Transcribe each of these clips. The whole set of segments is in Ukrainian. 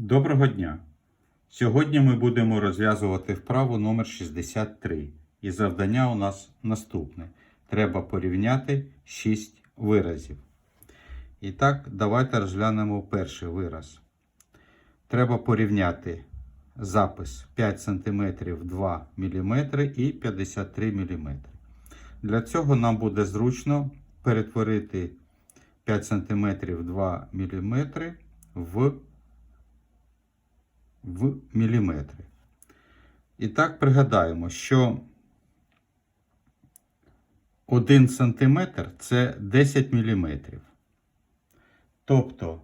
Доброго дня! Сьогодні ми будемо розв'язувати вправу номер 63. І завдання у нас наступне. Треба порівняти 6 виразів. І так, давайте розглянемо перший вираз. Треба порівняти запис 5 см 2 мм і 53 мм. Для цього нам буде зручно перетворити 5 см 2 мм в в міліметри. І так пригадаємо, що 1 сантиметр це 10 міліметрів. Тобто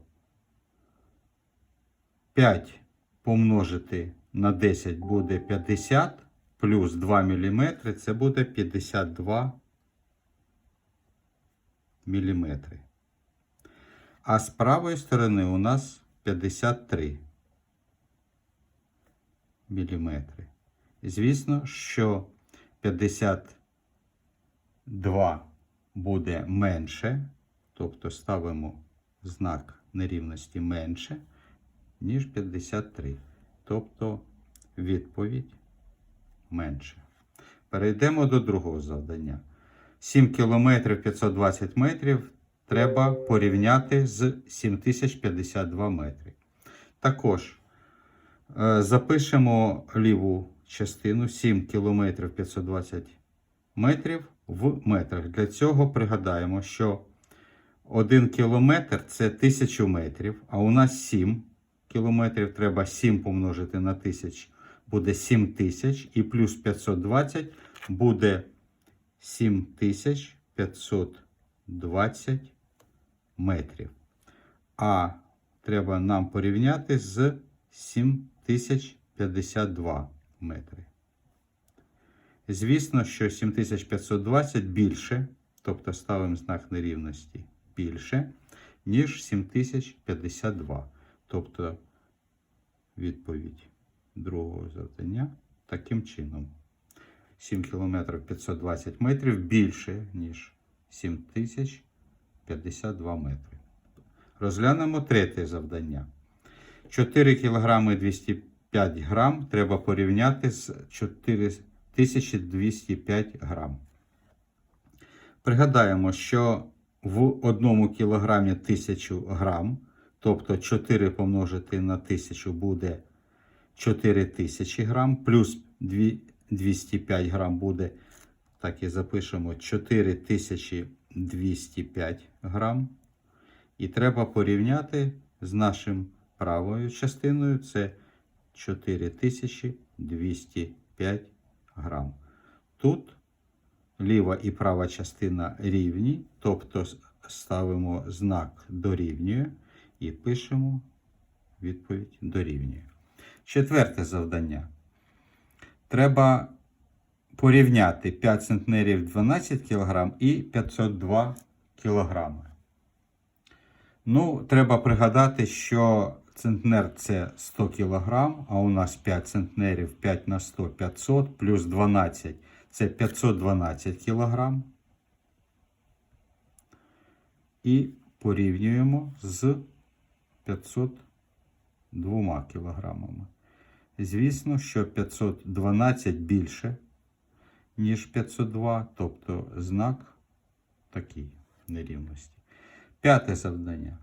5 помножити на 10 буде 50, плюс 2 міліметри це буде 52 міліметри. А з правої сторони у нас 53 міліметри. Звісно, що 52 буде менше, тобто ставимо знак нерівності менше, ніж 53. Тобто відповідь менше. Перейдемо до другого завдання. 7 км 520 метрів треба порівняти з 7052 метри. Також Запишемо ліву частину 7 км 520 метрів в метрах. Для цього пригадаємо, що 1 кілометр це 1000 метрів, а у нас 7 кілометрів. Треба 7 помножити на 1000, буде 7000 і плюс 520 буде 7520 метрів. А треба нам порівняти з 7052 метри. Звісно, що 7520 більше, тобто ставимо знак нерівності більше, ніж 7052. Тобто відповідь другого завдання таким чином. 7 км 520 метрів більше, ніж 7052 метри. Розглянемо третє завдання. 4 кг 205 грам треба порівняти з 4205 грам. Пригадаємо, що в 1 кг 1000 грам, тобто 4 помножити на 1000 буде 4000 грам, плюс 205 грам буде, так і запишемо, 4205 грам. І треба порівняти з нашим правою частиною це 4205 грам. Тут ліва і права частина рівні, тобто ставимо знак дорівнює і пишемо відповідь дорівнює. Четверте завдання. Треба порівняти 5 центнерів 12 кг і 502 кг. Ну, треба пригадати, що центнер це 100 кг, а у нас 5 центнерів 5 на 100 500 плюс 12 це 512 кг. І порівнюємо з 502 кг. Звісно, що 512 більше, ніж 502, тобто знак такий нерівності. П'яте завдання.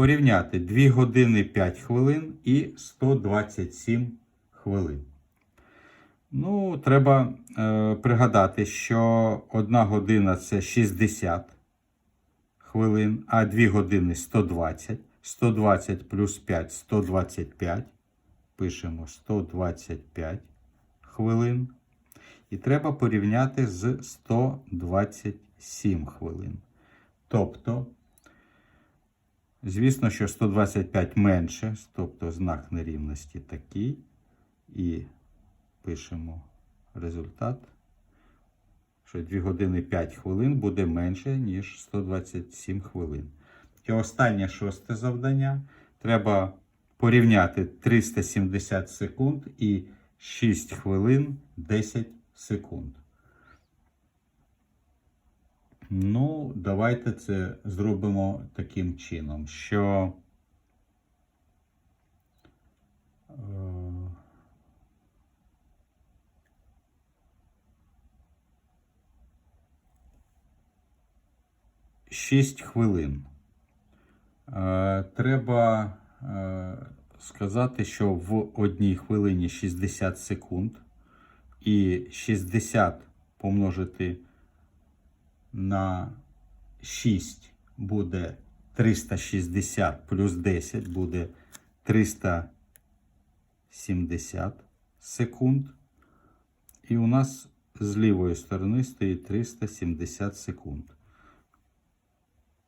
Порівняти 2 години 5 хвилин і 127 хвилин. Ну, треба е, пригадати, що 1 година це 60 хвилин, а 2 години 120. 120 плюс 5 125. Пишемо 125 хвилин. І треба порівняти з 127 хвилин. Тобто Звісно, що 125 менше, тобто знак нерівності такий. І пишемо результат, що 2 години 5 хвилин буде менше, ніж 127 хвилин. І останнє шосте завдання. Треба порівняти 370 секунд і 6 хвилин 10 секунд. Ну, давайте це зробимо таким чином, що е, шість хвилин. Е, треба е, сказати, що в одній хвилині 60 секунд і 60 помножити на 6 буде 360 плюс 10 буде 370 секунд. І у нас з лівої сторони стоїть 370 секунд.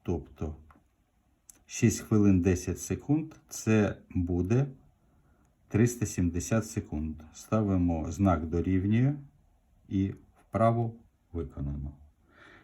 Тобто 6 хвилин 10 секунд це буде 370 секунд. Ставимо знак дорівнює і вправо виконано.